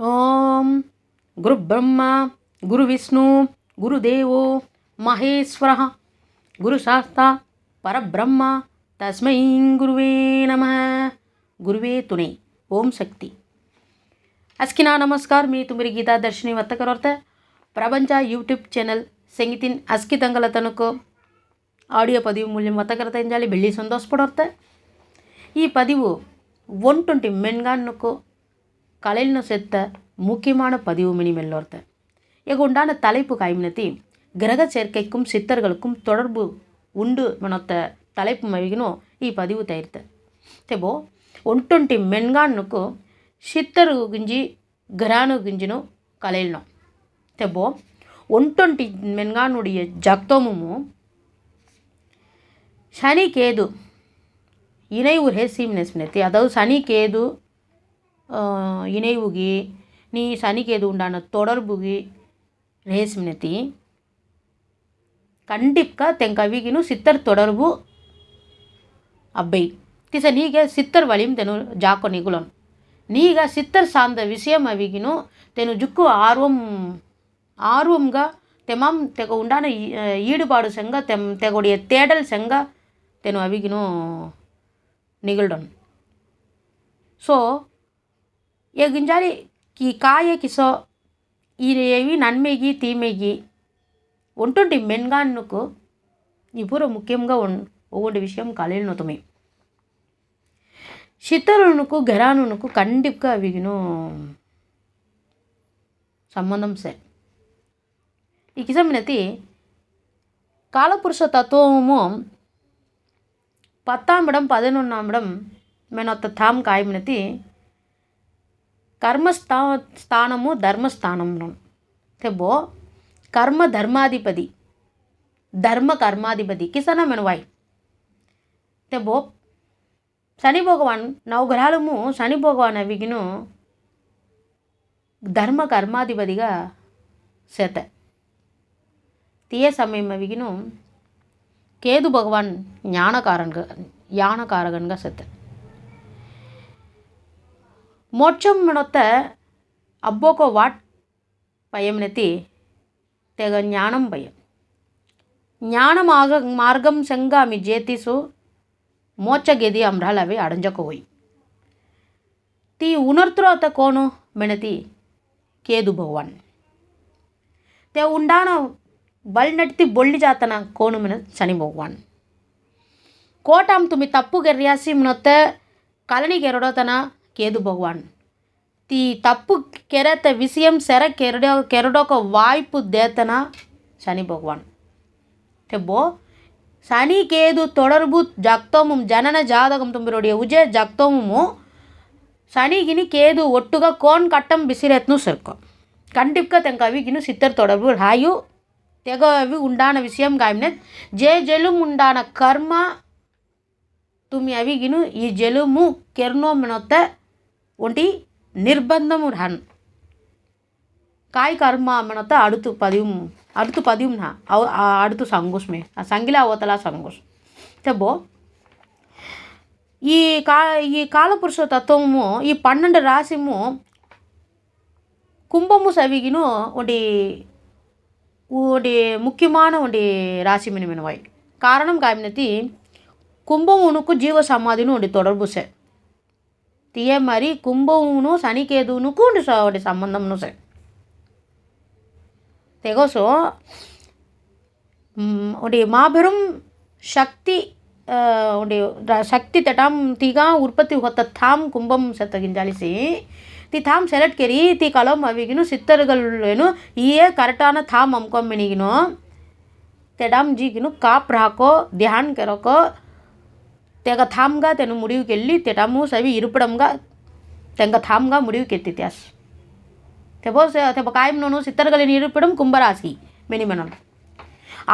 ఓం గురుబ్రహ్మ గురు విష్ణు గురుదేవో మహేశ్వర. గురుశాస్త పరబ్రహ్మ తస్మై గురువే నమ. గురువే తునే. ఓం శక్తి. అస్కినా నమస్కార్ మీ తుమిరి గీతా దర్శిని వర్తకరోత ప్రపంచ యూట్యూబ్ ఛానల్ సంగీతిన్ అస్కి దంగలతనుకు ఆడియో పదివి మూల్యం వర్తకరత ఎంజాలి చాలి వెళ్ళి సంతోషపడోర్త. ఈ పదివు వన్ ట్వంటీ మెన్గాన్నుకు கலையில்னு செத்த முக்கியமான பதிவு மினிமெல்ல ஒருத்தர் இங்க உண்டான தலைப்பு காய்மினத்தி கிரக சேர்க்கைக்கும் சித்தர்களுக்கும் தொடர்பு ಉಂಡು ಮನೊತ್ತ ತಲೆಪು ಮವಿಗಿನೂ ಈ ಪದಿವು ತೈರ್ತೆ ತೆಬೋ ஒன்டொண்டி மென்கானுக்கு சித்தரு குஞ்சி கிரானு குஞ்சினு கலையில்னோம் தெப்போ ஒன்டொண்டி மென்கானுடைய ஜக்தோமுமு சனி கேது இணைவு ரேசிம்னஸ் மினத்தி அதாவது சனி கேது இணைவுகி நீ சனிக்கேது உண்டான தொடர்புகி ರೇಸ್ಮಿನತಿ ಕಂಡಿಪ್ಕ ತೆಂಕವಿಗಿನು ಸಿತ್ತರ್ ತೊಡರ್ಬು ಅಬ್ಬೈ ತಿಸ ನೀಗ ಸಿತ್ತರ್ ವಳಿಮ್ ತೆನು ಜಾಕೊ ನಿಗುಲನ್ ನೀಗ ಸಿತ್ತರ್ ಸಾಂದ ವಿಷಯಂ ಅವಿಗಿನು ತೆನು ಜುಕ್ಕು ಆರ್ವಂ ಆರ್ವಂಗ ತೆಮಾಂ ತೆಗ ಉಂಡಾನ ಈಡುಪಾಡು செங்க தெம் ತೆಗೊடைய தேடல் செங்க தெனு அவிகினு நிகழ்டன் ஸோ ಗಿಂಜಾರಿ ಈ ಕಾಯ ಕಿಸೋ ಈ ಏವಿ నన్మెగి తీమెగి ఒంటుంటి మెన్గాన్నుకు ఇప్పుడు ముఖ్యంగా ஒவ்வொரு விஷயம் காலையில் நொத்துமே சித்தரனுக்கு கெரானுனுக்கு கண்டிப்பாக அவிகணும் சம்பந்தம் சார் ఈ కిసమినతి కాలపురుష తత్వము பத்தாம் இடம் பதினொன்றாம் இடம் மெனொத்த தாம் காய்மினத்தி కర్మస్థా స్థానము ధర్మస్థానమును తెబో కర్మ ధర్మాధిపతి ధర్మ కర్మాధిపతి కిసన మెనవాయి తెబో శని భగవాన్ నవగ్రహాలము శని భగవాన్ అవిగిను ధర్మ కర్మాధిపతిగా శత తీయ సమయం అవిగిను కేదు భగవాన్ ஞானகாரன்க யானகாரகன்க செத்தன் మోక్షమునొత్త అబ్బోకో వాట్ பயமினத்தி தெக ஞானம் பயம் ஞானமாக மார்க்கம் செங்காமி ஜேதிசு மோச்சகெதி அம்ராலவே அடஞ்சக்கு ಹೋಯಿ ती ઉનર્ત્રો અત કોનો મિનતી કેદુ ભગવાન તે ઉંડાણ બલનટતી બોલ્લી જાતના કોનો મિન શનિ ભગવાન ಕೋಟಾಂ ತುಮಿ ತಪ್ಪುಗೆ ರಿಯಾಸಿ ಮುನೊತ್ತ ಕಲನಿಗೆ ಎರಡೋತನ கேது பகவான். தி தப்பு కెరత விஷயம் செர కెరడో కెరడొక வாய்ப்பு தேத்தனா சனி பகவான். தெப்போ சனி கேது தொடர்பு ஜக்தமும் ஜனன ஜாதகம் தும்பிருடைய உஜய ஜக்தமும் சனிகினி கேது ஒட்டுக கோன் கட்டம் பிசிரத்னு இருக்கும் கண்டிப்பாக தெங்காவிகினு சித்தர் தொடர்பு ஹாயு தெகவி உண்டான விஷயம் காமின ஜே ஜெலும் உண்டான கர்மா தும்மி அவிகினு இ ஜெலுமு கெர்னோமினத்தை ఒంటి నిర్బంధము ரன் కాయ కర్మ మనత అడుతు पदिम అడుతు पदिम నా అడుతు अडतू ఆ సంగిలా అవతల अवतला सांगूस ఈ కా ఈ కాలపురుష తత్వము ఈ పన్నెండు రాశిము కుంభము సవిగిను ఒకటి ఒకటి ముఖ్యమైన ఒకటి రాశి మినిమినవాయి కారణం కాబట్టి కుంభమునుకు జీవ సమాధిను ఒంటి తొడర్బుసే. તે மாதிரி కుంభమును శనికేతువును కూండు ఒకటి సంబంధంను సార్ తెగోసు மாபெரும் சக்தி శక్తి சக்தி శక్తి தீகா உற்பத்தி ఉత్పత్తి தாம் கும்பம் కుంభం సెత్తగించాలిసి தி தாம் செலக்ட் கெரி தி கலம் அவிக்கணும் சித்தர்கள் வேணும் ஈயே கரெக்டான தாம் அம்கம் பண்ணிக்கணும் தெடாம் ஜிக்கணும் காப் ராக்கோ தியான் கெரக்கோ तेका थांबगा तेणू मुडीव केल्ली तेटामू सवी इरपडमगा तेंका थांबगा मुडीव केती त्यास ತೆಪೋಸ್ ತೆಪ ಕಾಯಂ ನೋನು சித்தர்களை நிரூபிடும் கும்பராசி மெனிமனம்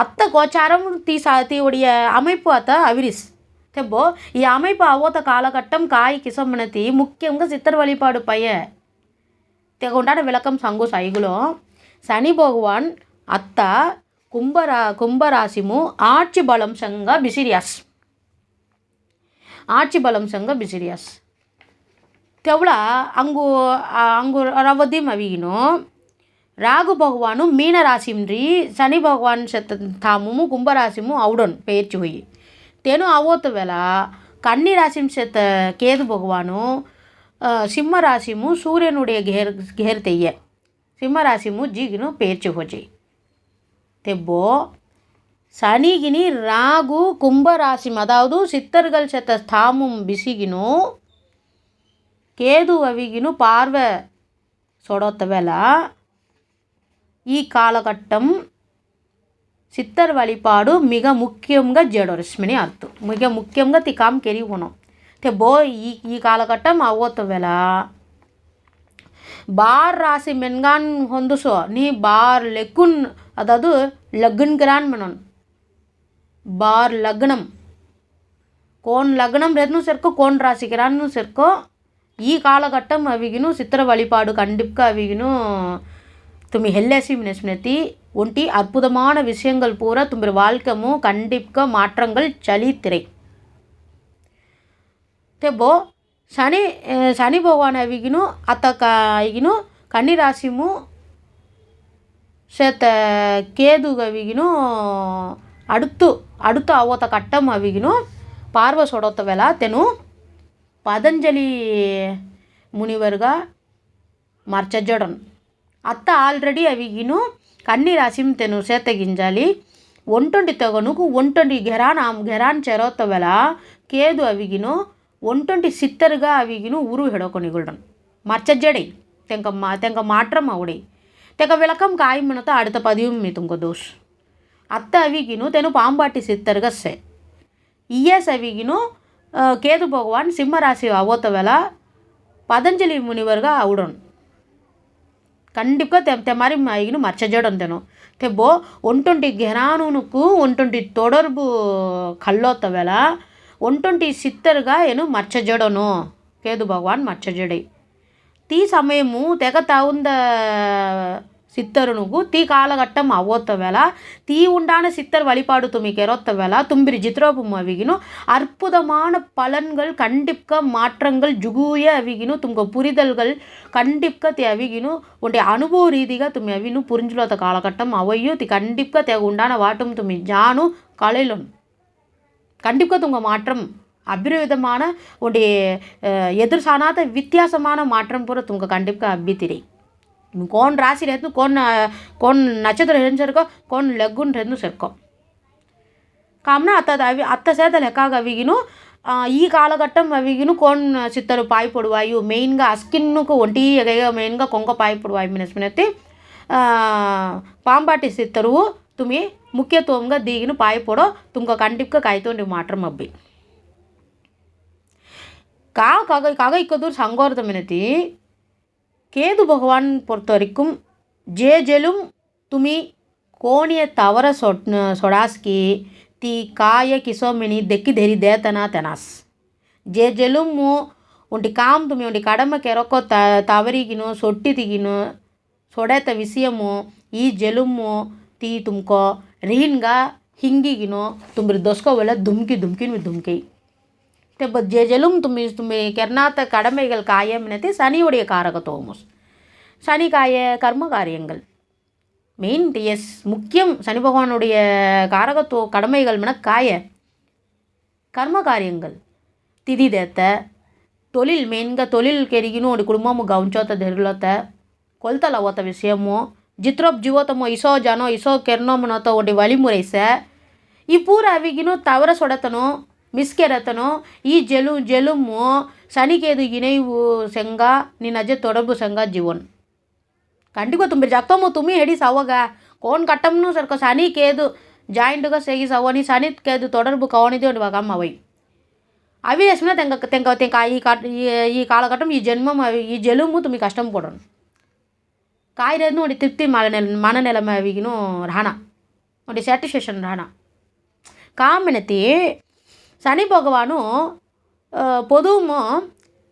அத்த கோச்சாரம் தீ சாத்தியுடைய அமைப்பு அத்த அவிரிஸ் தெப்போ ఈ அமைப்பு అవోత కాలఘట్టం కాయ కిసమ్మనతి ముఖ్యంగా சித்தர் வழிபாடு பைய తెగొండాడ విలకం సంగు సైగులో శని భగవాన్ అత్త కుంభరా కుంభరాశిము ఆర్చి బలం సంగా బిసిరియాస్ ಆಚಿ ಬಲಂ ಸಂಗ ಬಿಸಿರಿಯಾಸ್ ತೆವಳ ಅಂಗು ಅಂಗು ರವದಿ ಮವಿಗಿನು ராகு பகவானும் மீனராசிம்ரி சனி பகவான் செத்த தாமும் கும்பராசிமும் அவுடன் பயிற்சி போய். தெனு அவோத்து வேல கன்னி ராசிம் செத்த கேது பகவானும் சிம்ம ராசிமும் சூரியனுடைய கேர் கேர் தெய்ய. சிம்ம ராசிமும் ஜீகினும் பயிற்சி போச்சு தெப்போ சனிகினி ராகு கும்பராசிம் அதாவது சித்தர்கள் செத்த ஸ்தாமும் பிசிகினு ಕೇದು ಅವಿಗಿನು ಪಾರ್ವೆ ಸೊಡೋತ್ತವೆಲ್ಲ ಈ కాలఘట్టం సిత్తర్ వలిపాడు మిగ ముఖ్యంగా జడరశ్మిని అర్థం మిగ ముఖ్యంగా తికాం కెరి ఉనం తే బో ఈ ఈ కాలఘట్టం అవ్వతవేళ బార్ రాసి మెన్గాన్ ಹೊಂದಿಸೋ ನೀ ಬಾರ್ ಲೆಕ್ಕುನ್ ಅದಾದು ಲಗ್ಗನ್ ಗ್ರಾನ್ ಮನನ್ બાર லக்னம் કોણ લગ્నం રેદનું கோன் કોણ రాశికిరాను સરખો ఈ కాలఘట్టం అవిగిను చిత్ర வழிபாடு கண்டிப்பாக அவிகினும் தும்பி ஹெல்லசி மினஸ்மினத்தி ஒன்டி அற்புதமான விஷயங்கள் பூரா தும்பி வாழ்க்கமும் கண்டிப்பாக மாற்றங்கள் சலித்திரை தெப்போ சனி சனி பகவான் அவிகினும் அத்த ஐகினும் கன்னிராசிமும் சேர்த்த கேது கவிகினும் அடுத்து அடுத்து ಅವತ್ತ ಕಟ್ಟಮ್ ಅವಿಗಿನು ಪಾರ್ವ ಸೊಡೋತವೆಲ್ಲ ತೆನು ಪತಂಜಲಿ ಮುನಿವರ್ಗ మార్చజడం అత్త ఆల్రెడీ అవిగిను కన్ని రాసిం తెను సేతగింజాలి ಒಂಟೊಂಟಿ ತಗೊನುಕು ಒಂಟೊಂಟಿ ಘೆರಾನ್ ಆ ಘೆರಾನ್ ಚೆರೋತ್ತವೆಲ ಕೇದು ಅವಿಗಿನು ಒಂಟೊಂಟಿ ಸಿತ್ತರ್ಗ ಅವಿಗಿನು ಉರು ಹಿಡಕೊನಿಗುಳ್ಡನ್ மர்ச்சஜடை தெங்க மா தெங்க மாற்றம் அவடை தெங்க விளக்கம் காய்மனத்த அடுத்த பதிவும் மீதுங்க தோஷ் అత్త అత్తవిగిన తెను పాంబాటి సిత్తరుగా ಪಾಂಬಾಟಿ ఈఎస్ అవిగిను కేదు భగవాన్ సింహరాశి అవోత ಅವೋತವೆಲ್ಲ పతంజలి మునివర్గా అవుడను కండిప్గా తె తెమారి మాయిగిన మర్చజేయడం తెను. తెబ్బో ఒంటొంటి గెరానునుకు ఒంటొంటి తొడర్బు కళ్ళోత్తవెల ఒంటొంటి సిత్తరుగా ఏను మర్చజేడను. కేదు భగవాన్ మర్చజేడి. తీ సమయము తెగ తాగుంద ಸಿತ್ತರನಿಗೂ ತೀ ಕಾಲಘಟ್ಟಂ ಅವೋತ್ತವೆಲ தீ உண்டான சித்தர் வழிபாடு துமிக்கிறோத்தவெலா தும்பிரி ஜித்ரோபுமவிகினு அற்புதமான பலன்கள் கண்டிப்பாக மாற்றங்கள் ஜுகூய அவிகினு துங்க புரிதல்கள் கண்டிப்பாக தே அவிகினு உடைய அனுபவ ரீதியாக தும்மி அவினு புரிஞ்சுலோத்த காலகட்டம் அவையும் தி கண்டிப்பாக தேக உண்டான வாட்டும் தும்மி ஜானும் கலையிலும் கண்டிப்பாக துங்க மாற்றம் அபிரவிதமான உடைய எதிர்சானாத வித்தியாசமான மாற்றம் பூரா துங்க கண்டிப்பாக அபித்திரை. కోన్ రాశి రేతు కోన్ కోన్ నక్షత్రం ಹಿಡಿಸರ್ಕೋ કોણ రెండు సరికో కామన అత్త అవి అత్త చేత లెక్కగా ಲೆಕ್ಕಾಗವಿಗಿನು ఈ కాలఘట్టం అవిగిను కోన్ చిత్తలు పాయి పొడివాయు మెయిన్గా అస్కిన్నుకు ఒంటి మెయిన్గా కొంక పాయి పొడువాయి మినస్మినత్తి పాంబాటి సిత్తరు తుమి ముఖ్యత్వంగా దిగిన పాయి పొడో తుంక కంటిప్క కాయతోండి మాటం మబ్బి కా కాగ కాగ ఇక్కదూరు సంగోరతమినతి கேது பகவான் பொறுத்த வரைக்கும் ஜே ஜெலும் துமி கோணிய தவற சொட் சொடாஸ்கி தி காய கிசோமினி தெக்கி தெரி தேத்தனா தெனாஸ் ஜே ஜெலும்மு ஒண்டி ಕಾಮ್ ತುಮಿ ಒಂಟಿ ಕಡಮ ಕೆರೊಕ್ಕೊ ತ ತವರಿಗಿನು ಸೊಟ್ಟಿ ತಿಗಿನು ಸೊಡೆತ ವಿಷಯಮು ಈ ಜೆಲುಮ್ಮು ತೀ ತುಮ್ಕೊ ರಿಹಿನ್ಗ ಹಿಂಗಿಗಿನು ತುಂಬ್ರಿ ದೊಸ್ಕೋವೆಲ್ಲ ದುಮ್ಕಿ ದುಮ್ಕಿನ ದುಮ್ಕಿ జజలం తుమ్మి తుమ్మి కెర్ణాత கடமைகள் காயம் காயம்னது சனியுடைய காரகத்தோமஸ் சனி காய கர்ம காரியங்கள். மெயின் எஸ் முக்கியம் சனி பகவானுடைய காரகத்தோ கடமைகள்னா காய கர்ம காரியங்கள். திதி தேத்த தொழில் మెయిన్గా தொழில் కెరిగిను ఒకటి కుటుంబము గౌంచోత దెరులత కొలతల ఓత విషయము ஜித்ரோப் ஜீவோத்தமோ இசோ ஜனோ இசோ கெர்னோமனோத்தோ உடைய வழிமுறை ச இப்பூர் அவிகினும் தவற சொடத்தனும் ಮಿಸ್ಕೆರತನು ಈ ಜಲು ಜಲುಮ್ಮು ಸನಿಕೇದು ಇನೈವು ಸಂಘ ನಿನ್ನಜ್ಜೆ ತೊಡಬು ಸಂಘ ಜೀವನ್ కంటి కొత్తిమీర జక్తము తుమ్మి హెడి సవ్వగా కోన్ కట్టమును సరిక సని కేదు జాయింట్గా సెగి సవ్వని సని కేదు తొడరుబు కవనిది ఉండి ఒక అమ్మ అవి అవి వేసిన తెంక తెంక తెంక ఈ ఈ కాలఘట్టం ఈ జన్మం అవి ఈ జలుము తుమ్మి కష్టం పడను కాయరేదు ఉండి తిప్తి మన నెల మన నెల అవిగిను రానా ఉండి సాటిస్ఫాక్షన్ రానా కామెనతి சனி பகவானும் பொதுவும்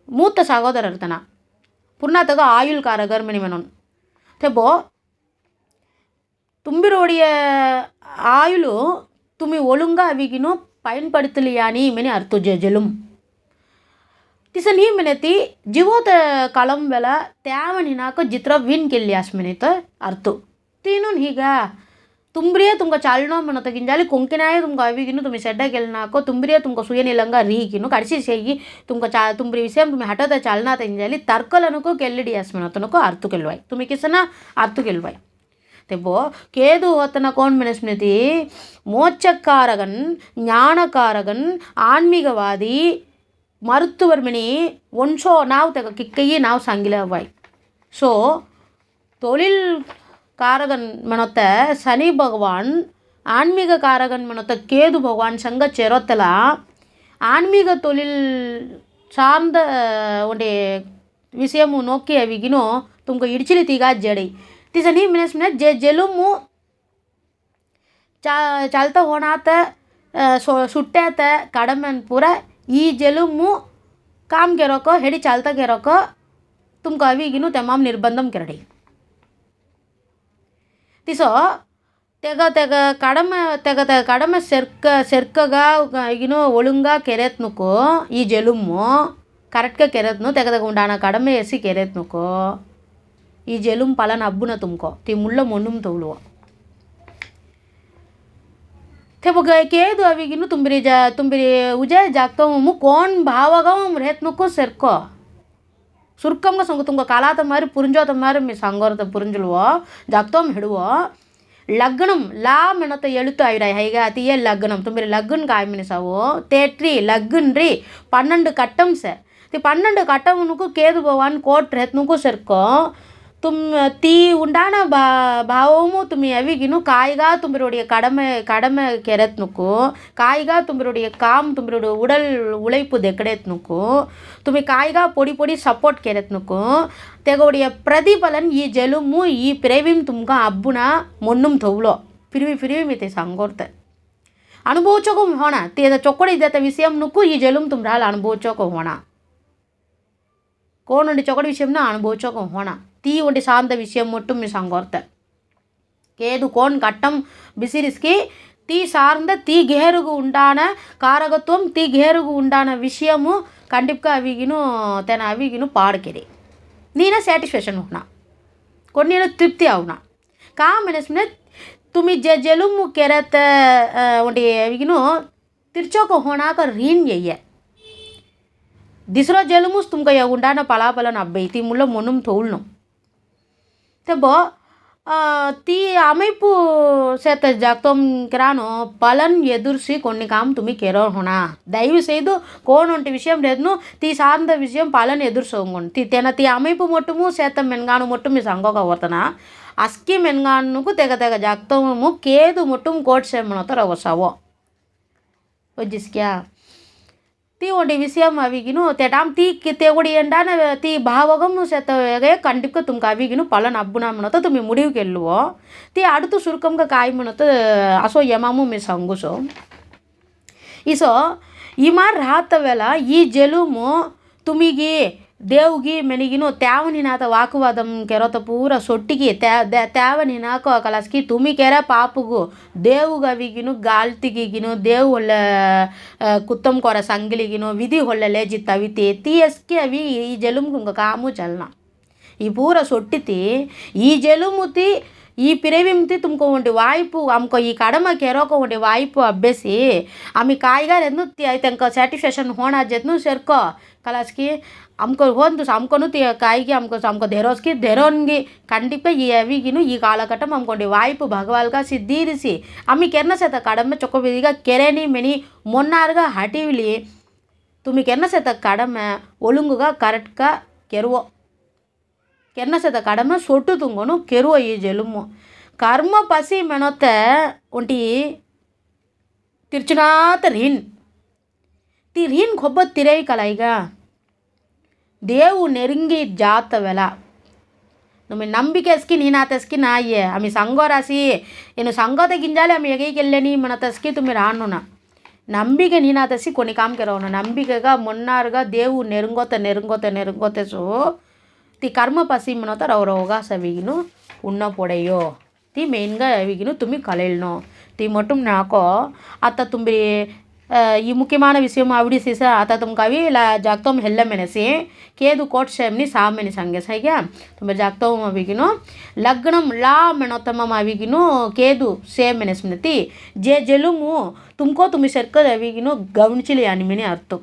மூத்த சகோదరர் తన ಪುರ್ಣಾತಗ ಆಯುಲ್ ಕಾರಗರ್ ಮಿನಿಮನನ್ ತೆಬೋ ತುಂಬಿರೋಡಿಯ ಆಯುಲು ತುಮಿ ಒಳುಂಗ ಅವಿಗಿನು ಪಯನ್ಪಡ್ತಲಿಯಾನಿ ಮಿನಿ ಅರ್ಥ ಜಜಲುಂ ತಿಸನಿ ಮಿನತಿ ಜಿವೋತ ಕಳಂ ಬೆಲ ತ್ಯಾವನಿನಾಕ ಜಿತ್ರ ವಿನ್ ಕೆಲ್ಯಾಸ್ ಮಿನಿತ ಅರ್ಥ ತೀನುನ್ ಹೀಗ ತುಂಬ್ರಿಯೇ తుంగ ಚಾಲನೋಮನ ತಗಿಂಜಾಲಿ ಕೊಂಕಿನಾಯ కొంకినాయ ಅವಿಗಿನು ತುಮಿ ಸೆಡ್ಡಗೆಲ್ನಾಕೋ ತುಂಬ್ರಿಯೇ ತುಮಕ ಸುಯನಿಲಂಗ ರೀಗಿನು ಕಡಿಸಿ ಸೇಗಿ ತುಮಕ ಚಾ ತುಂಬ್ರಿ ವಿಷಯ ತುಮಿ ಹಠದ ಚಾಲನಾ ತೆಂಜಾಲಿ ತರ್ಕಲನಕೋ ಕೆಲ್ಲಿಡಿ ಅಸ್ಮನ ಅತನಕೋ ಅರ್ಥ ಕೆಲ್ವಾಯ್ ತುಮಿ ಕಿಸನ ಅರ್ಥ ಕೆಲ್ವಾಯ್ தெப்போ கேது ஒத்தனை கோன்மன ஸ்மிருதி மோட்சக்காரகன் ஞானக்காரகன் ஆன்மீகவாதி ಮರುತ್ತುವರ್ಮಿಣಿ ಒನ್ಸೋ ನಾವು ತೆಗ ಕಿಕ್ಕಯ್ಯಿ ನಾವು ಸಂಗಿಲವಾಯ್ காரகன் மனத்தை சನಿ பகவாನ್ ஆன்மீக காரகன் மனத்தை கேது பகவாನ್ சங்க செரத்தில் ஆன்மீக தொழில் சார்ந்த உடைய ವಿಷಯಮು ನೋಕಿ ಅವಿಗಿನೋ ತುಮ್ಗೆ ಇಡ್ಚಿಲಿ ತೀಗ ಜಡೈ ತಿಸನಿ ಮಿನಸ್ಮಿನ ಜೆ ಜೆಲುಮು ಚಾ ಚಾಲ್ತ ಹೋಣಾತ ಸೊ ಸುಟ್ಟ್ಯಾತ ಕಡಮನ್ ಪೂರ ಈ ಜೆಲುಮು ಕಾಮ್ ಗೆರೋಕೋ ಹೆಡಿ ಚಾಲ್ತ ಗೆರೋಕೋ ತುಮ್ಗೆ ಅವಿಗಿನೂ ತಮಾಮ್ ನಿರ್ಬಂಧಂ ಕೆರಡೈ తీసో ತೆಗ ತೆಗ, ಕಡಮ, ತೆಗ ತೆಗ, ಕಡಮ ಸೆರ್ಕ, ಸೆರ್ಕಗ ಏನು ಒಳುಂಗ ಕೆರೆತ್ನುಕು, ಈ ಜೆಲುಮ್ಮು ಕರೆಕ್ಟ್ಗ ಕೆರೆತ್ನು ತೆಗ ತೆಗ ಉಂಡಾನ ಕಡಮೆ ಎಸಿ ಕೆರೆತ್ನುಕು, ಈ ಜೆಲುಮ್ ಪಲನ ಅಬ್ಬುನ ತುಮ್ಕೊ ತಿಮ್ಮುಳ್ಳ ಮೊಣ್ಣುಮ್ ತೌಳುವ ತೆಬಗ ಕೇದು ಅವಿಗಿನ್ನು ತುಂಬಿರಿ ಜ, ತುಂಬಿರಿ ಉಜಯ ಜಾಗ್ತವ ಮುಕ್ಕೋನ್ ಭಾವಾಗ ರೇತ್ನುಕು ಸೆರ್ಕೋ. ಸುರ್ಕಮ್ಗ ಸುಂಗ ತುಂಗ ಕಾಲಾತ ಮಾರಿ ಪುರಿಂಜೋತ ಮಾರಿ ಮೀ ಸಂಗೋರತ ಪುರಿಂಜಲ್ವೋ ಜಾಗ್ತೋಮ್ ಹಿಡುವೋ ಲಗ್ನಂ ಲಾ ಮಿಣತ எழுத்து ஆயிடாய். ஹைக அத்தியே லக்னம். தும்பி லக்ன் காய்மினி சாவோ. தேட்ரி லக்ன்ரி பன்னெண்டு கட்டம் சார் தி பன்னெண்டு கட்டவனுக்கு கேது போவான்னு பவான் கோட்ரெத்னுக்கும் சேர்க்கும். ತುಮ್ ತೀ ಉಂಡಾಣ ಭಾವಮು ತುಮಿ ಎವಿಗಿನು ಕಾಯ್ಗಾ தும்பருடைய கடமை கடமை கெரத்னுக்கும் காய்கா தும்பருடைய காம் தும்பருடைய உடல் உழைப்பு தெக்கடேத்னுக்கும் துமி காய்கா பொடி பொடி சப்போர்ட் கெரத்னுக்கும் ತೆಗೋಡಿಯ ಪ್ರತಿಫಲನ್ ಈ ಜಲುಮು ಈ ಪಿರವಿಂ ತುಮ್ಗ ಅಬ್ಬುನ ಮೊನ್ನುಂ ತೊವ್ಲೋ ಪಿರಿವಿ ಪಿರಿವಿ ಮಿತೆ ಸಂಗೋರ್ತೆ ಅನುಭವಿಸೋಕೋ ಹೋಣ ತೇದ ಚೊಕ್ಕಡಿ ದೇತ ವಿಷಯಂನುಕ್ಕು ಈ ಜಲುಮ್ ತುಮ್ರಾಲ್ ಅನುಭವಿಸೋಕೋ ಹೋಣ ಕೋನುಂಡಿ ಚೊಕ್ಕಡಿ ವಿಷಯಂನ ಅನುಭವಿಸೋಕೋ ಹೋಣ தீ ஒன்று சார்ந்த விஷயம் மட்டும் சங்கோர்த்த கேது கோன் கட்டம் பிசிரிஸ்கி தீ சார்ந்த தீ கேருக்கு உண்டான காரகத்துவம் தீ கேருக்கு உண்டான விஷயமும் கண்டிப்பாக அவிகினு தென அவிகினு பாடுக்கிறேன் ನೀನ ಸ್ಯಾಟಿಸ್ಫ್ಯಾಕ್ಷನ್ ಹೋಗ್ನ ಕೊನ್ನೇನು ತೃಪ್ತಿ ಅವನ ಕಾ ಮನಸ್ಮಿನ ತುಮಿ ಜ ಜಲುಮು ಕೆರೆತ ಒಂಡಿ ಈಗಿನ ತಿರ್ಚೋಕ ಹೋಣಾಕ ರೀನ್ ಎಯ್ಯ ದಿಸರೋ ಜಲುಮುಸ್ ತುಮ್ಕ ಉಂಡಾನ ಪಲಾಪಲನ தீ முள்ள ಮೊನುಮ್ ತೋಳ್ನು ते ती आमी ಸೇತ ಜಾಗ್ತೋಂಕ್ರಾನು ಫಲನ್ ಎದುರಿಸಿ ಕೊಣ್ಣಿ ಕಾಮ್ ತುಮಿ ಕೆರೋರ್ ಹೊಣ ದಯವಿಸೆಯ್ದು ಕೋಣೊಂಟಿ ವಿಷయం ರೇದ್ನು తీ సార్ந்த విషయం పలన్ ఎదురు సోంగున్ తీ తెన తీ அமைப்பு మొట్టుము సేత మెన్గాను మొట్టుమి సంగోక వర్తన అస్కి మెన్గానుకు తెగ తెగ జాగ్తోము కేదు మొట్టుము కోట్ సేమనతర ఒకసావో జిస్క్యా. ती विसयम विगिनु तेटाम ती किते उडियंडान ती भावगम शेतवेगे कंडिक तुमकां विगिनु पालन अब्बुना म्हणत तुम्ही मुडीव केल्लो ती आडतू सुरकमक काय म्हणत असो यमामू मी सांगूसो इसो इमार राहत वेळा ही जेलूमू तुमिगी ದೇವ್ಗಿ ಮೆನಿಗಿನು ತ್ಯಾವನಿನಾಥ ವಾಕುವಾದಂ ಕೆರೋತ ಪೂರ ಸೊಟ್ಟಿಗೆ ತ್ಯಾವನಿನಾಕ ಕಲಸ್ಕಿ ತುಮಿ ಕೆರ ಪಾಪುಗು ದೇವುಗ ಅವಿಗಿನು ಗಾಲ್ತಿಗಿಗಿನು ದೇವು ಹೊಳ್ಳ ಕುತ್ತಂ ಕೊರ ಸಂಗಿಲಿಗಿನು ವಿಧಿ ಹೊಳ್ಳ ಲೇಜಿ ತವಿತಿ ತೀಯಸ್ಕಿ ಅವಿ ಈ ಜಲುಮ್ಗುಂಗ ಕಾಮು ಚಲನ ఈ పూర సొట్టితి ఈ జలుముతి ఈ పిరవింతి తుమ్కో ఉండి వాయిపు అమ్కో ఈ కడమ ಕೆರೋಕೋ ಒಂಡಿ ವಾಯಿಪು ಅಭ್ಯಸಿ ಆಮಿ ಕಾಯಿಗಾರ ಎನ್ನು ಐತೆ ಅಂಕ ಸ್ಯಾಟಿಸ್ಫ್ಯಾಕ್ಷನ್ ಹೋಣ ಜೆತ್ನು ಸೇರ್ಕೋ ಕಲಾಸ್ಕಿ ಅಮ್ಕೊ ಹೋಂದು ಅಮ್ಕೊನು ತಿ ಕಾಯಿಗೆ ಅಮ್ಕೊ ಅಮ್ಕೊ ಧೆರೋಸ್ಕಿ ಧೆರೋನ್ಗಿ ಖಂಡಿತ ಈ ಅವಿಗಿನು ಈ ಕಾಲಘಟ್ಟಂ ಅಮ್ಕೊಂಡಿ ವಾಯಿಪು ಭಗವಾಲ್ಗ ಸಿದ್ದೀರಿಸಿ ಅಮ್ಮಿ ಕೆರ್ನ ಸೇತ ಕಡಮೆ ಚೊಕ್ಕೊಬಿದೀಗ ಕೆರೆನಿ ಮೆನಿ ಮೊನ್ನಾರ್ಗ ಹಟಿವಿಲಿ ತುಮಿ ಕೆರ್ನ ಸೇತ ಕಡಮೆ ಒಳುಂಗುಗ ಕರೆಕ್ಟ್ಗ ಕೆರುವೋ కెన్న కడమ సొట్టు తుంగును కెరువ ఈ జలుము ಕರ್ಮ ಪಸಿ ಮೆಣೊತ್ತ ಒಂಟಿ ತಿರ್ಚನಾತ ರೀನ್ ತೀರ್ ಹೀನ್ ಗೊಬ್ಬ ತಿರೈಕಲ ಈಗ ದೇವು ನೆರಿಂಗಿ ಜಾತವೆಲ ನಮ್ಮ ನಂಬಿಕೆ ಎಸ್ಕಿ ನೀನು ಆತ ಎಸ್ಕಿ ನಾಯೆ ಅಮ್ಮಿ ಸಂಗೋ ರಾಸಿ ಏನು ಸಂಗೋತೆ ಗಿಂಜಾಲೆ ಅಮ್ಮಿ ಎಗೈಕೆಲ್ಲೆ ನೀ ಮನ ತಸ್ಕಿ ತುಮ್ಮಿ ರಾಣುನ ನಂಬಿಕೆ ನೀನಾತಸಿ ಕೊನಿ ಕಾಮ್ ಕೆರೋನು ನಂಬಿಕೆಗ ಮೊನ್ನಾರ್ಗ ದೇವು ನೆರುಂಗೋತ ನೆರುಂಗೋತ ನೆರುಂಗೋತೆ ಸೊ ತಿ కర్మ పసిమ్మనో తరవరు అవకాశవిగిను ఉన్న పొడయో ತಿ ಮೇನ್ಗ ವಿಗಿನು ತುಮಿ ಕಲೆಲ್ನೋ ತಿ ಮೊಟ್ಟುಂ ನಾಕೋ ಅತ್ತ ತುಂಬಿ ಈ ಮುಖ್ಯಮಾನ ವಿಷಯ ಆವಿಡಿಸಿಸ ಆತ ತುಮ್ ಕವಿ ಇಲ್ಲ ಜಾಗ್ತೋಮ್ ಹೆಲ್ಲ ಮೆಣಸಿ ಕೇದು ಕೋಟ್ ಶೇಮ್ನಿ ಸಾ ಮೆಣಿ ಸಂಗೆ ಸೈಗೆ ತುಂಬ ಜಾಗ್ತೋಮ್ ಅವಿಗಿನು ಲಗ್ನಂ ಲಾ ಮೆಣೋತಮ ಅವಿಗಿನು ಕೇದು ಸೇ ಮೆಣಸ್ಮಿನತಿ ಜೆ ಜೆಲುಮು ತುಮ್ಕೋ ತುಮಿ ಸರ್ಕದ ಅವಿಗಿನು ಗೌಣಿಚಿಲಿ ಅನಿಮಿನಿ ಅರ್ಥ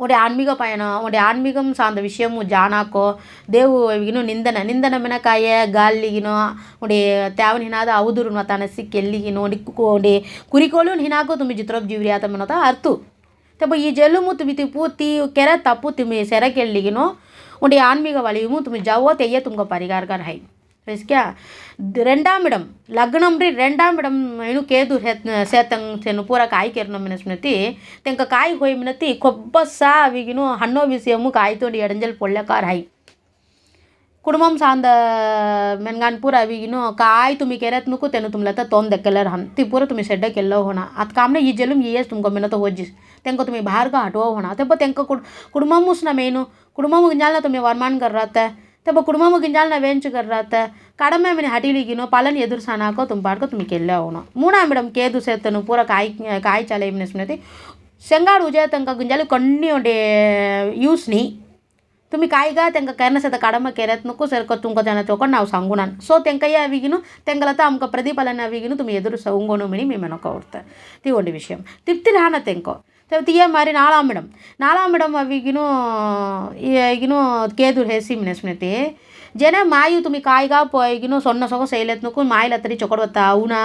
உடைய ஆன்மீக பயணம் உடைய ஆன்மீகம் சார்ந்த விஷயமும் ஜானாக்கோ ದೇವು ಇಗಿನು ನಿಂದನ ನಿಂದನ ಮೆನಕಾಯ ಗಾಲಿಗಿನೋ ಉಡೆ ತ್ಯಾವನ್ ಹಿನಾದ ಅವದುರು ಮತಾನ ಸಿಕ್ ಎಲ್ಲಿಗಿನೋ ಉಡೆ ಕುರಿಕೋಲು ಹಿನಾಕೋ ತುಮಿ ಜಿತ್ರೋಬ್ ಜೀವ್ರಿ ಆತ ಮೆನೋತ ಅರ್ತು ತಪ್ಪ ಈ ಜಲ್ಲು ತುಮಿ ತಿ ಪೂತಿ ಕೆರೆ ತಪ್ಪು ತುಮಿ ಸೆರಕೆಲ್ಲಿಗಿನೋ உடைய ஆன்மீக வழியும் துமி ஜவ்வோ தெய்ய துங்க பரிகாரகர் ஹை ரைஸ்க்கா ரெண்டாம் ಇಡಂ ಲಗ್ನಂ ರೀ ರೆಂಡಾಂ ಇಡಂ ಏನು ಕೇದು ಸೇತಂಗ್ ಸೇನು ಪೂರ ಕಾಯಿ ಕೇರ್ನ ಮಿನಸ್ಮಿನತಿ ತೆಂಕ ಕಾಯಿ ಹೋಯ್ ಮಿನತಿ ಕೊಬ್ಬ ಸಾವಿಗಿನು ಹಣ್ಣೋ ಬಿಸಿಯಮ್ಮು ಕಾಯಿ ತೋಡಿ ಎಡಂಜಲ್ ಪೊಳ್ಳೆಕಾರ ಹೈ ಕುಟುಂಬಂ ಸಾಂದ ಮೆನ್ಗಾನ್ ಪೂರ ಅವಿಗಿನು ಕಾಯಿ ತುಮಿ ಕೆರೆತ್ ನುಕು ತೆನು ತುಮ್ಲತ ತೊಂದ ಕೆಲ್ಲರ್ ಹಂ ತಿ ಪೂರ ತುಮಿ ಸೆಡ್ಡ ಕೆಲ್ಲೋ ಹೋಣ ಅತ್ ಕಾಮ್ನ ಈ ಜೆಲುಮ್ ಈ ಎಸ್ ತುಮ್ಕೊ ಮಿನತ ಹೋಜಿಸ್ ತೆಂಕ ತುಮಿ ಭಾರ್ಗ ಹಟುವ ಹೋಣ ತೆಪ್ಪ ತೆಂಕ ಕುಡ್ ಕುಟುಂಬಮ್ಮುಸ್ ನಮೇನು ಕುಟುಂಬಮ್ ಗಿಂಜಾಲ್ನ ತುಮಿ ವರ್ಮಾನ್ ಕರ್ರತ್ತೆ తమ కుటుంబము గింజాలను వేయించు తర్వాత కడమేమిని హటిలిగిను పలని ఎదురు సనాకో తుంపాడుకో తుమికెళ్ళే అవును మూడాం ఇడం కేదు సేతను పూర కాయ కాయచాల ఏమిన స్మృతి శంగాడు ఉజేతంక గింజాలు కొన్ని ఉండే యూస్ని तुम्ही काय गा तेंका केन्ना शेता काडम केऱ्यात नको सर तुमकां जाणा चोकड नांव सांगुनान सो तेंकां या विगिनू तेंकां आतां आमकां प्रदीपालान विगिनू तुमी एदुरू सांगोनू म्हणी मी म्हणोन कोरता ती व्हडली विशय तिप्ती राहना तेंकां இதே மாதிரி நாலாம் இடம் నాలాం ఇడం అవిగిను ఈగిను కేతు హేసి మినస్మినతి ಜನ ಮಾಯು ತುಮಿ ಕಾಯಿಗ ಪೋಯಿಗಿನು ಸೊನ್ನ ಸೊಗ ಸೈಲೆತ್ನಕು ಮಾಯಿಲ ಹತ್ತರಿ ಚೊಕೊಡ್ಬತ್ತ ಅವನ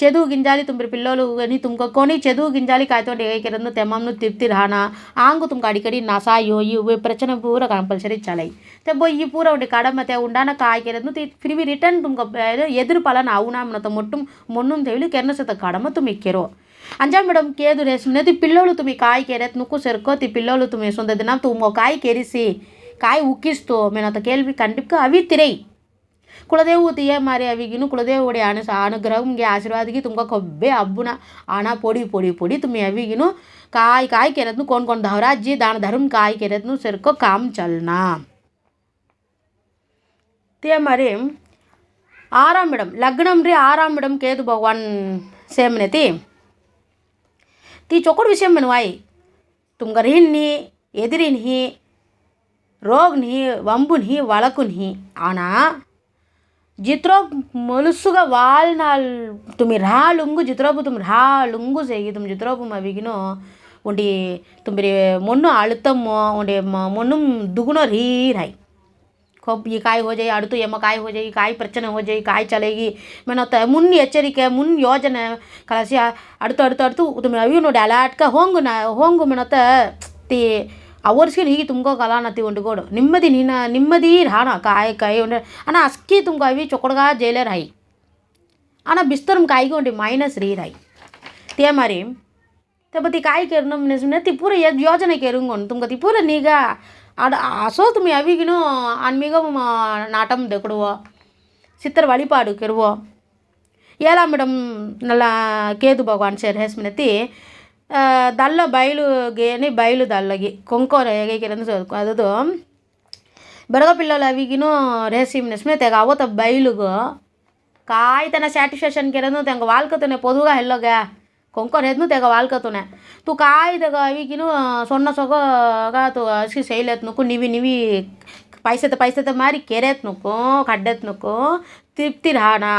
ಚೆದು ಗಿಂಜಾಲಿ ತುಂಬಿರಿ ಪಿಲ್ಲೋಲು ನೀ ತುಂಬ್ಕೊನಿ ಚೆದು ಗಿಂಜಾಲಿ ಕಾಯ್ತೊಂಡು ಏಕಿರಂದು ತೆಮ್ಮಮ್ನು ತಿರ್ತಿ ರಾಣ ಆಂಗು ತುಮ್ಗೆ ಅಡಿಕಡಿ ನಸಾಯೋ ಈ ಪ್ರಚನೆ ಪೂರ ಕಂಪಲ್ಸರಿ ಚಲೈ ತೆ ಬೊಯ್ಯಿ ಪೂರ ಉಂಡಿ ಕಡ ಮತ್ತೆ ಉಂಡಾನ ಕಾಯ್ಕಿರಂದು ತಿರುವಿ ರಿಟರ್ನ್ ತುಮ್ಗೆ ಎದುರು ಪಲನ ಅವನ ಮತ್ತ ಮೊಟ್ಟು ಮೊಣ್ಣು ತೆವಿಲು ಕೆರ್ನಸತ ಕಡಮ ತುಮಿಕ್ಕಿರೋ అంజాం మేడం కేదు రేసుమనేది పిల్లలు తుమి కాయ కేరత్ నుక్కు సెరుకోతి పిల్లలు తుమి సొంత దినం తుమ్మో కాయ కేరిసి ಕಾಯಿ ಉಕ್ಕಿಸ್ತು ಮೇನತ ಕೇಳ್ಬಿ ಖಂಡಿಪ್ಕ ಅವಿ ತಿರೈ ಕುಲದೇವು ತಿಯ ಮಾರಿ ಅವಿಗಿನು ಕುಲದೇವುಡಿ ಆಣ ಅನುಗ್ರಹಂಗೆ ಆಶೀರ್ವಾದಗಿ ತುಂಬ ಕೊಬ್ಬೆ ಅಬ್ಬುನ ಆಣ ಪೊಡಿ ಪೊಡಿ ಪೊಡಿ ತುಮಿ ಅವಿಗಿನು ಕಾಯಿ ಕಾಯಿ ಕೆರೆದ್ನು ಕೊಂಡು ಕೊಂಡು ಧವರಾಜಿ ದಾನ ಧರ್ಮ ಕಾಯಿ ಕೆರೆದ್ನು ಸೇರ್ಕೊ ಕಾಮ್ ಚಲ್ನಾ ತಿಯ ಮಾರಿ ಆರಾಮ್ ಮೇಡಮ್ ಲಗ್ನಂ ರೀ ಆರಾಮ್ ಮೇಡಮ್ ಕೇದು ಭಗವಾನ್ ಸೇಮ್ನೆತಿ ती चोकड विषय बनवाई तुम గర్హిణి ఎదిరిని రోగ్ని వంబుని వలకుని ఆనా జిత్రో మొలుసుగా వాళ్ళనాల్ తుమి రాలుంగు జిత్రోపు తుమి రాలుంగు చేయి తుమి జిత్రోపు మవిగినో ఉండి తుమి మొన్ను అళుతమ్మో ఉండే మొన్ను దుగునో రీరాయి रीर है खूब ये काय हो जाए अड़तु एम काय हो जाए काय प्रचने हो जाए काय चलेगी मैंने होता है मुन ಎಚ್ಚರಿಕೆ ಮುನ್ ಯೋಜನೆ ಕಲಸಿ ಅಡ್ತು ಅಡ್ತು ಅಡ್ತು तुम्ही ಅವಿ ನೋಡಿ ಅಲಾಟ್ಕ ಹೋಂಗು ನಾ ಹೋಂಗು ಮೇನತ್ತ ತಿ ಅವರ್ಸ್ಗೆ ಹೀಗೆ ತುಂಬ್ಕೋಕಲ್ಲ ನತಿ ಒಂಡುಗೋಡು ನೆಮ್ಮದಿ ನೀನ ನೆಮ್ಮದಿ ರಾಣ ಕಾಯಿ ಕಾಯಿ ಉಂಡೆ ಅಣ್ಣ ಅಸ್ಕಿ ತುಂಬ ಅವಿ ಚೊಕೊಡ್ಗ ಜೈಲೆ ರಾಯಿ ಅಣ್ಣ ಬಿಸ್ತರ್ ಕಾಯಿಗೆ ಉಂಡಿ ಮೈನಸ್ ರೀ ರಾಯಿ ते मारी ते ती काय करणं म्हणजे ती पुरं योजना करून कोण तुमका ती पुरं निघा ಅದು ಅಸೋತ್ಮಿ ಅವಿಗಿನೂ ಆನ್ಮೀಗ ನಾಟಮ್ ದೆಕ್ಕಡುವ ಚಿತ್ರ ವಳಿಪಾಡು ಕೆರುವ ಏಳಾಂ ಇಡಂ ನಲ್ಲ ಕೇದು ಭಗವಾನ್ ಸೇರ್ ಹೆಸ್ಮಿನತಿ ದಲ್ಲ ಬಯಲುಗೇನಿ ಬಯಲು ದಲ್ಲಗಿ ಕೊಂಕೋರ ಹೇಗಿರಂದು ಅದು ಬೆಳಗ ಪಿಲ್ಲಲ ಅವಿಗಿನೂ ರಹಸ್ಯಮಿನ ಸ್ಮಿತ ಅವತ್ತ ಬಯಲುಗು ಕಾಯ್ತನ ಸ್ಯಾಟಿಸ್ಫ್ಯಾಕ್ಷನ್ ಕೆರನು ತೆಂಗ ವಾಲ್ಕತನೆ ಪೊದುಗ ಹೆಲ್ಲೋಗ కొంకొనేది నువ్వు తెగ వాళ్ళకతోనే తూ కాయ్ తెగ అవికిను సొన్న సొగగా తూ అసి చేయలేదు నువ్వు నివి నివి పైసెత పైసెత మారి కెరేత్ నువ్వు కడ్డెత్ నువ్వు திருப்தி ராணா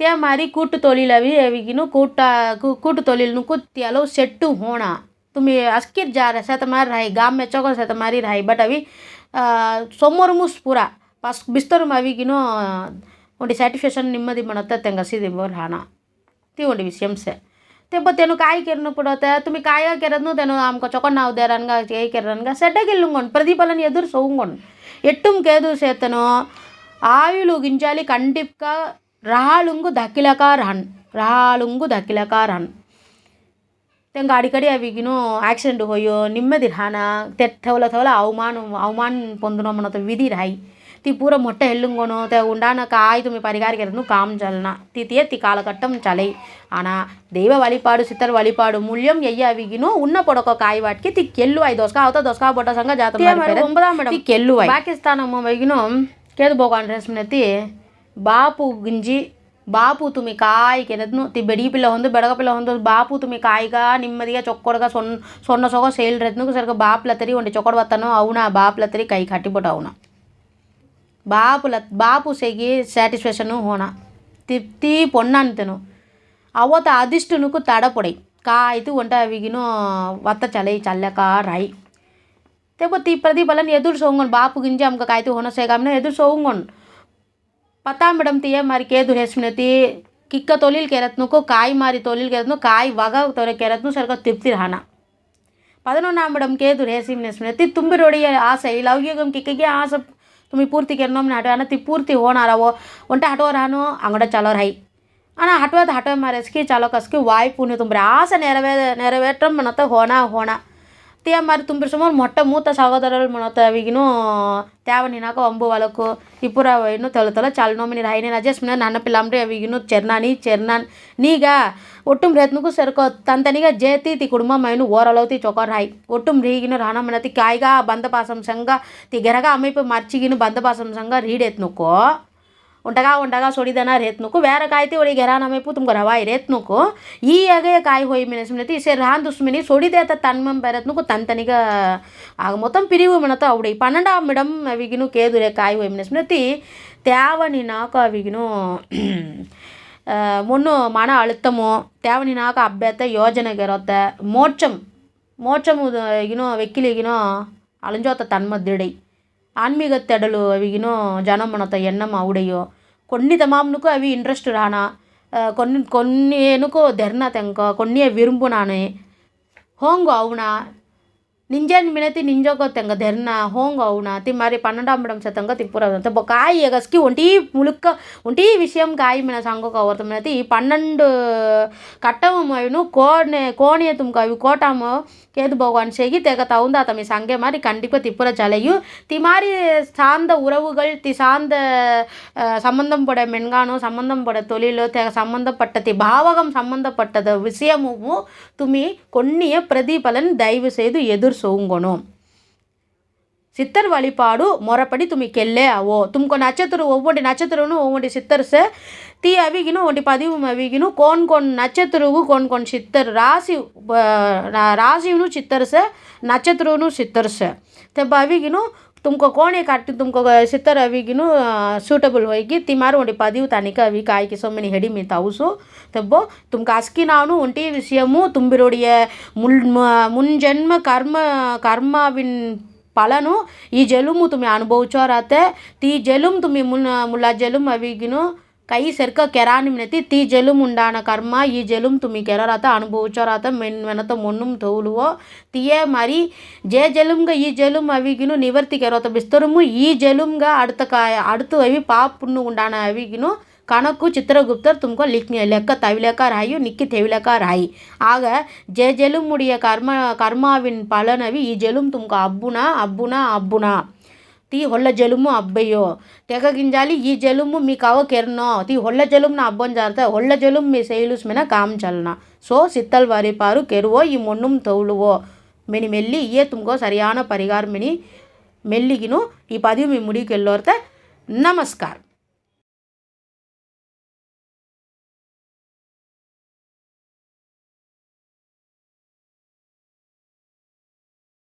தே மாதிரி கூட்டு தொழில் அவி அவிக்கணும் கூட்டா கூ கூட்டு தொழில் குத்தி அளவு செட்டு ஹோனா তুমি আজকের যার সাথে মার রাই গাম মে চকর সাথে মারি রাই বাট আবি সোমর মুস পুরা পাস বিস্তর মাবি কিনো ওটি স্যাটিসফ্যাকশন নিম্মদি মনতে তেঙ্গসি দিব রানা তি ওটি విషయం సే ते पण तेनु काय करणं पडत तुम्ही काय करत नु तेनु आमका चोकन नाव दे रनगा हे करनगा సెడ్డ గిల్లుంగొన్ ప్రతిఫలన ఎదురు సౌంగొన్ ఎట్టుం కేదు సేతను ఆయులు గింజాలి కండిప్కా राहाळुंगू धाकिलाकार हाण राहाळुंगू धाकिलाकार हाण तेंका अडिकडी अविगिनो ॲक्सिडेंट होयो निम्मदी राहना ते ठेवलं ठेवलं अवमान अवमान పొందునో म्हणत विधी పూర మొట్ట ఎల్లుంగోను ఉండాన కాగితం పరిகாரிக்கிறது காம் சொல்லலாம் தித்திய தி காலகட்டம் சலை. ஆனால் தெய்வ வழிபாடு சித்தர் வழிபாடு மூலியம் எய்யா விகினோ உன்ன பொடக்கோ காய் வாட்கி தி கெல்லுவாய். தோஸ்கா அவத்த தோஸ்கா போட்ட சங்க ஜாத்தம் ஒன்பதாம் இடம் தி கெல்லுவாய். பாகிஸ்தானம் வைகினோம். கேது போகான் ರೇಸ್ಮಿನತಿ ಬಾಪು ಗುಂಜಿ బాపు துமி కాయ్ కెనద్ను తి బెడి పిల్ల హొందు బెడగ పిల్ల హొందు బాపు తుమి కాయిగా నిమ్మదిగా చొక్కడగా సొన్ సొన్న సొగ సేల్ రెత్నుకు సరిగ్గా బాప్ల తెరి ఉండి చొక్కడు వస్తాను అవునా బాప్ల తెరి కై కట్టిపోట అవునా ಬಾಪುಲ ಬಾಪು ಸೆಗಿ ಸ್ಯಾಟಿಸ್ಫ್ಯಾಕ್ಷನು ಹೋಣ ತಿಪ್ತಿ ಪೊಣ್ಣಂತನು ಅವತ್ತ ಅದಿಷ್ಟುನಕ್ಕೂ ತಡಪೊಡೈ ಕಾಯ್ತು ಒಂಟವಿಗಿನೂ ಒತ್ತ ಚಲೈ ಚಲ್ಲಕ ರಾಯಿ ತೆಗೋ ತಿ ಪ್ರತಿಫಲನ ಎದುರು ಸೋಂಗೊಂಡು ಬಾಪು ಗಿಂಜಿ ಅಮ್ಕ ಕಾಯ್ತು ಹೊನಸೇಗಾಮ್ನ ಎದುರು ಸೋಂಗೊಂಡು ಪತಾ ಮೇಡಮ್ ತಿಯೇ ಮಾರಿ ಕೇದು ಹೆಸ್ಮಿನತಿ ಕಿಕ್ಕ ತೊಲಿಲ್ ಕೆರತ್ನಕ್ಕೂ ಕಾಯಿ ಮಾರಿ ತೊಲಿಲ್ ಕೆರತ್ನು ಕಾಯಿ ವಗ ತೊರೆ ಕೆರತ್ನು ಸರ್ಗ ತಿಪ್ತಿರ್ ಹಣ ಪದನೋ ನಾ ಮೇಡಮ್ ಕೇದು ಹೇಸಿಮ್ನೆಸ್ಮಿನತಿ ತುಂಬಿ ರೋಡಿಯ ಆಸೆ ಲವ್ಯುಗಮ್ ಕಿಕ್ಕಿಗೆ ಆಸೆ तुम्ही पुरती केलं ना म्हणून हाटो ना ती पुरती होणार आहो म्हणटा हाटो राहणो हांगडो चालोर हाय. ஆனா ஹட்வத் ஹட்வ மேரேஜ்க்கு சலோக்கஸ்க்கு வாய்ப்பு உண்டு தும்புற ஆசை நிறைவே நிறைவேற்றம் பண்ணத்தை ஹோனா ஹோனா ಅತ್ತೆ ಮಾರಿ ತುಂಬಿರ್ಸಮ ಮೊಟ್ಟ ಮೂತ ಸಹೋದರರು ಮನೋತಾವಿಗಿನೂ ತ್ಯಾವ ನಿನಾಕ ಒಂಬು ಒಲಕು ಇಪುರ ಏನು ತೊಳತಲ ಚಾಲ್ ನೀರು ಹೈನೇ ರಜೆ ಸುಮ್ಮನೆ ನನ್ನ ಪಿಲ್ಲಾಮ್ರಿ ಅವಿಗಿನೂ ಚೆರ್ನಾನಿ ಚೆರ್ನಾನ್ ನೀಗ ಒಟ್ಟು ಪ್ರಯತ್ನಕ್ಕೂ ಸರ್ಕೋ ತಂತನಿಗ ಜೇತಿ ತಿ ಕುಡುಂಬ ಮೈನು ಓರಲೌತಿ ಚೊಕೋರ್ ಹಾಯ್ ಒಟ್ಟು ರೀಗಿನ ರಾಣ ಮನತಿ ಕಾಯ್ಗ ಬಂದ ಪಾಸಂಸಂಗ ತಿ ಗೆರಗ ಅಮ್ಮೈಪ ಮರ್ಚಿಗಿನ ಬಂದ ಪಾಸಂಸಂಗ ರೀಡೆತ್ನುಕೋ ಒಂಟಾಗ ಒಂಟಾಗ ಸೊಡಿದನ ರೇತ್ನುಕು ಬೇರೆ ಕಾಯ್ತಿ ಒಳಗೆ ಗೆರಾನ ಮೇಪು ತುಮ್ಗೆ ರವಾಯಿ ರೇತ್ನುಕು ಈ ಅಗೆ ಕಾಯಿ ಹೋಯಿ ಮಿನ ಸುಮ್ಮನೆ ಈ ಸೇರ್ ರಾನ್ ದುಸ್ಮಿನಿ ಸೊಡಿದೆ ಅತ್ತ ತನ್ಮ ಬೆರತ್ನುಕು ತನ್ ತನಿಗ ಆಗ ಮೊತ್ತ ಪಿರಿವು ಮಿಣತ ಅವಡಿ ಪನ್ನೆಂಡ ಮಿಡಮ್ ಅವಿಗಿನೂ ಕೇದುರೆ ಕಾಯಿ ಹೋಯಿ ಮಿನ ಸುಮ್ಮನೆ தேவனி நாக்கு அவிகணும் ஒன்று மன அழுத்தமோ தேவனி நாக்கு அபியத்தை யோஜனை கெரோத்த மோட்சம் மோட்சம் இன்னும் வெக்கிலிகினோ அழிஞ்சோத்த தன்ம திடை ఆన్మీగత్తెడలు అవిగినో జనమనత ఎన్నమ అవుడయ్యో కొన్ని ತಮಾಮ್ನುಕು ಅವಿ ಇಂಟ್ರೆಸ್ಟ್ ರಾಣ కొన్ని కొన్ని ఏనుకో దెర్న తెంక కొన్ని విరుంపునానే హోంగు అవునా ನಿಂಜನ್ ಮಿನತಿ ನಿಂಜೋಗೊತ್ತಂಗ ದೆರ್ನ ಹೋಂಗ అవునా ತಿ మరి పన్నెండాంబడం శతంగా తిప్పురదంత కాయ ఎగస్కి ఒంటి ములుక్క ఒంటి విషయం కాయ சங்கோக்கா సంగోక అవతమినతి పన్నెండు కట్టమోయును కోనే కోణియ తుమ్కావి కోటామో கேது பகவான் செகி தேக தகுந்தா தம்மி சங்கே மாதிரி கண்டிப்பாக திப்புர சலையும் தி மாதிரி சார்ந்த உறவுகள் தி சார்ந்த சம்பந்தம் பட மென்கானோ சம்பந்தம் பட தொழிலோ தே சம்பந்தப்பட்ட தி பாவகம் சம்பந்தப்பட்டத விஷயமும் துமி கொன்னிய பிரதிபலன் தயவு செய்து எதிர் ಸೋಂಗೊಣು ಸಿತ್ತರ್ ವಳಿಪಾಡು ಮೊರಪಡಿ ತುಮಿ ಕೆಲ್ಲೆ ಅವೋ ತುಮ್ಕೊ ನಕ್ಷತ್ರ ಒವ್ವಂಟಿ ನಕ್ಷತ್ರನು ಒವ್ವಂಟಿ ಸಿತ್ತರ್ಸೆ ती ಅವಿಗಿನು ಒಂಟಿ ಪದಿವು ಅವಿಗಿನು ಕೋನ್ ಕೋನ್ ನಕ್ಷತ್ರವು ಕೋನ್ ಕೋನ್ ಚಿತ್ತರ್ ರಾಶಿ ರಾಶಿನು ಚಿತ್ತರ್ಸೆ ನಕ್ಷತ್ರನು ಚಿತ್ತರ್ಸೆ ತೆಬ್ಬ ಅವಿಗಿನು तुमको कौन एक आर्टी तुमको ಸಿಗ್ತಾರ ಅವಿಗಿನೂ ಸೂಟಬಲ್ ಹೋಗಿ ತಿಮಾರು ಒಂಡಿ ಪದಿವು ತಾನಿಕ ಅವಿ ಕಾಯ್ಕಿ ಸೊಮ್ಮನಿ ಹೆಡಿ ಮೀ ತಾವುಸು ತಬ್ಬೋ ತುಮ್ಕ ಅಸ್ಕಿ ನಾನು ಒಂಟಿ ವಿಷಯಮು ತುಂಬಿರೋಡಿಯ ಮುಲ್ ಮುನ್ಜನ್ಮ ಕರ್ಮ ಕರ್ಮವಿನ್ ಫಲನು ಈ ಜಲುಮು ತುಮಿ ಅನುಭವಿಸೋರತ್ತೆ ತೀ ಜಲುಮ್ ತುಮಿ ಮುನ್ನ ಮುಲ್ಲ ಜಲುಮ್ ಅವಿಗಿನೂ कई सिर का केरान मिनति ती जलुम उंडान कर्मा ई जलुम तुम केररात అనుభవించరాత మెనత మొన్నుం తోలువో తీయే మరి జే జలుంగ ఈ జలుం అవిగిను నివర్తి కెరోత బిస్తరము ఈ జలుంగ అడత అడుతు అవి పాపున్ను ఉండాన అవిగిను ಕಣಕ್ಕು ಚಿತ್ರಗುಪ್ತರ್ ತುಮಕೋ ಲಿಕ್ ಲೆಕ್ಕ ತವಿಲಕ ರಾಯು ನಿಕ್ಕಿ ತೆವಿಲಕ ರಾಯಿ ಆಗ ಜೆ ಜೆಲುಮ್ ಮುಡಿಯ ಕರ್ಮ ಕರ್ಮಾವಿನ ಪಲನವಿ ಈ ಜೆಲುಮ್ ತುಮಕೋ ಅಬ್ಬುನ ಅಬ್ಬುನ ಅಬ್ಬುನ తీ హొల్ల జలుము అబ్బయ్యో. తెగ గింజాలి ఈ జలుము మీ కవ కెర్నో. తీ హొల్ల జలుమున అబ్బం జారత హొల్ల జలుము మీ శైలుస్మిన కాంచలన సో సిత్తల్ వారి పారు కెరువో ఈ మొన్నుం తౌలువో. మిని మెల్లి ఇయే తుమ్కో సరియాన పరిగారు మిని మెల్లిగిను ఈ పదివి మీ ముడికి వెళ్ళోరితే నమస్కారం.